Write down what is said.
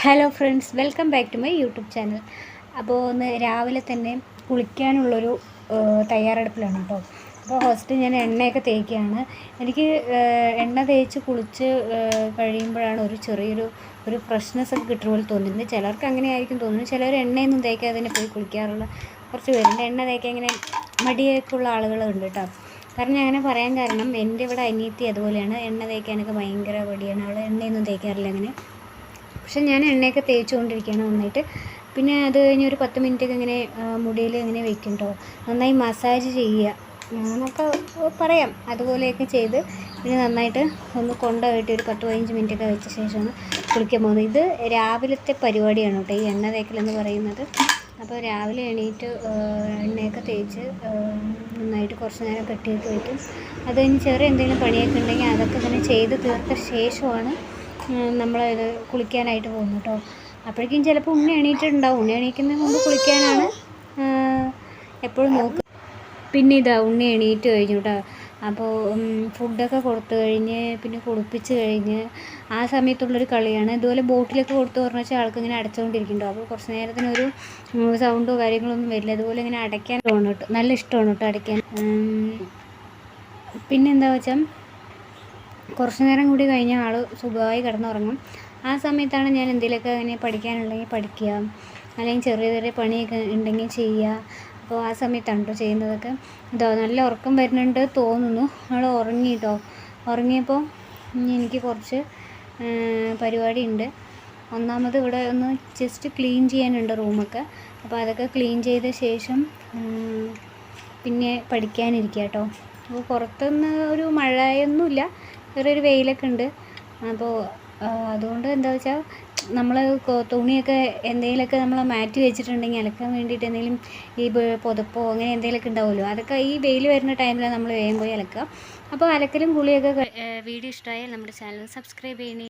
Hello friends welcome back to my YouTube channel. അപ്പോൾ ഒന്ന് രാവിലെ തന്നെ കുളിക്കാനുള്ളൊരു തയ്യാറെടുപ്പിലാണ് കേട്ടോ. അപ്പോൾ ഫസ്റ്റ് ഞാൻ എണ്ണയൊക്കെ തേക്കുകയാണ്. എനിക്ക് എണ്ണ തേച്ച് കുളിച്ച് കഴിയുമ്പോഴാണ് ഒരു ചെറിയൊരു ഒരു ഫ്രഷ്നെസ് ഒക്കെ കിട്ടുന്ന പോലെ തോന്നുന്നത്. ചിലർക്ക് അങ്ങനെ ആയിരിക്കും തോന്നുന്നത്. ചിലർ എണ്ണയൊന്നും തേക്കാതെ തന്നെ പോയി കുളിക്കാറുള്ള കുറച്ച് പേരുണ്ട്. എണ്ണ തേക്കാൻ ഇങ്ങനെ മടിയൊക്കെ ഉള്ള ആളുകളുണ്ട് കേട്ടോ. കാരണം ഞാൻ അങ്ങനെ പറയാൻ കാരണം എന്റെ ഇവിടെ അനിയത്തി അതുപോലെയാണ്. എണ്ണ തേക്കാനൊക്കെ ഭയങ്കര മടിയാണ്. അവൾ എണ്ണയൊന്നും തേക്കാറില്ല അങ്ങനെ. പക്ഷെ ഞാൻ എണ്ണയൊക്കെ തേച്ചുകൊണ്ടിരിക്കുകയാണ് നന്നായിട്ട്. പിന്നെ അത് കഴിഞ്ഞ് ഒരു പത്ത് മിനിറ്റ് ഒക്കെ ഇങ്ങനെ മുടിയിൽ ഇങ്ങനെ വെക്കും കേട്ടോ നന്നായി മസാജ് ചെയ്യുക. ഞാനൊക്കെ പറയാം അതുപോലെയൊക്കെ ചെയ്ത് പിന്നെ നന്നായിട്ട് ഒന്ന് കൊണ്ടുപോയിട്ട് ഒരു പത്ത് പതിനഞ്ച് മിനിറ്റൊക്കെ വെച്ച ശേഷമാണ് കുളിക്കാൻ പോകുന്നത്. ഇത് രാവിലത്തെ പരിപാടിയാണ് കേട്ടോ ഈ എണ്ണ തേക്കലെന്ന് പറയുന്നത്. അപ്പോൾ രാവിലെ എണീറ്റ് എണ്ണയൊക്കെ തേച്ച് നന്നായിട്ട് കുറച്ച് നേരം കെട്ടിയൊക്കെ വയ്ക്കും അത് കഴിഞ്ഞ് ചെറിയ എന്തെങ്കിലും പണിയൊക്കെ ഉണ്ടെങ്കിൽ അതൊക്കെ ഇങ്ങനെ ചെയ്ത് തീർത്ത ശേഷമാണ് നമ്മൾ ഇത് കുളിക്കാനായിട്ട് പോകുന്നു കേട്ടോ അപ്പോഴേക്കും ചിലപ്പോൾ ഉണ്ണി എണീറ്റിട്ടുണ്ടാവും. ഉണ്ണി എണീക്കുന്നതിന് മുമ്പ് കുളിക്കാനാണ് എപ്പോഴും നോക്കുക പിന്നെ ഇതാ ഉണ്ണി എണീറ്റ് കഴിഞ്ഞു കേട്ടോ അപ്പോൾ ഫുഡൊക്കെ കൊടുത്തു കഴിഞ്ഞ് പിന്നെ കുളിപ്പിച്ച് കഴിഞ്ഞ് ആ സമയത്തുള്ളൊരു കളിയാണ്. ഇതുപോലെ ബോട്ടിലൊക്കെ കൊടുത്തു പറഞ്ഞു വെച്ചാൽ ആൾക്ക് ഇങ്ങനെ അടച്ചുകൊണ്ടിരിക്കുന്നുണ്ടോ അപ്പോൾ കുറച്ച് നേരത്തിന് ഒരു സൗണ്ടോ കാര്യങ്ങളൊന്നും വരില്ല. അതുപോലെ ഇങ്ങനെ അടയ്ക്കാൻ തോന്നും കേട്ടോ നല്ല ഇഷ്ടമാണ് കേട്ടോ അടയ്ക്കാൻ. പിന്നെ പിന്നെന്താ വെച്ചാൽ കുറച്ച് നേരം കൂടി കഴിഞ്ഞാൽ ആൾ സുഖമായി കിടന്നുറങ്ങും. ആ സമയത്താണ് ഞാൻ എന്തെങ്കിലുമൊക്കെ അങ്ങനെ പഠിക്കാനുണ്ടെങ്കിൽ പഠിക്കുക. അല്ലെങ്കിൽ ചെറിയ ചെറിയ പണിയൊക്കെ ഉണ്ടെങ്കിൽ ചെയ്യുക. അപ്പോൾ ആ സമയത്താണ് കേട്ടോ ചെയ്യുന്നതൊക്കെ. ഇതോ നല്ല ഉറക്കം വരുന്നുണ്ട് തോന്നുന്നു. ആൾ ഉറങ്ങി കേട്ടോ ഉറങ്ങിയപ്പോൾ എനിക്ക് കുറച്ച് പരിപാടി ഉണ്ട് ഒന്നാമത് ഇവിടെ ഒന്ന് ജസ്റ്റ് ക്ലീൻ ചെയ്യാനുണ്ട് റൂമൊക്കെ. അപ്പോൾ അതൊക്കെ ക്ലീൻ ചെയ്ത ശേഷം പിന്നെ പഠിക്കാനിരിക്കുക കേട്ടോ അപ്പോൾ പുറത്തുനിന്ന് ഒരു മഴയൊന്നുമില്ല. ചെറിയൊരു വെയിലൊക്കെ ഉണ്ട് അപ്പോൾ അതുകൊണ്ട് എന്താ വെച്ചാൽ നമ്മൾ തുണിയൊക്കെ എന്തെങ്കിലുമൊക്കെ നമ്മൾ മാറ്റി വെച്ചിട്ടുണ്ടെങ്കിൽ അലക്കാൻ വേണ്ടിയിട്ട് എന്തെങ്കിലും ഈ പുതപ്പോ അങ്ങനെ എന്തെങ്കിലുമൊക്കെ ഉണ്ടാവുമല്ലോ. അതൊക്കെ ഈ വെയിൽ വരുന്ന ടൈമിൽ നമ്മൾ വേഗം പോയി അലക്കുക. അപ്പോൾ അലക്കലും കുളിയൊക്കെ വീഡിയോ ഇഷ്ടമായാൽ നമ്മുടെ ചാനൽ സബ്സ്ക്രൈബ് ചെയ്യണേ.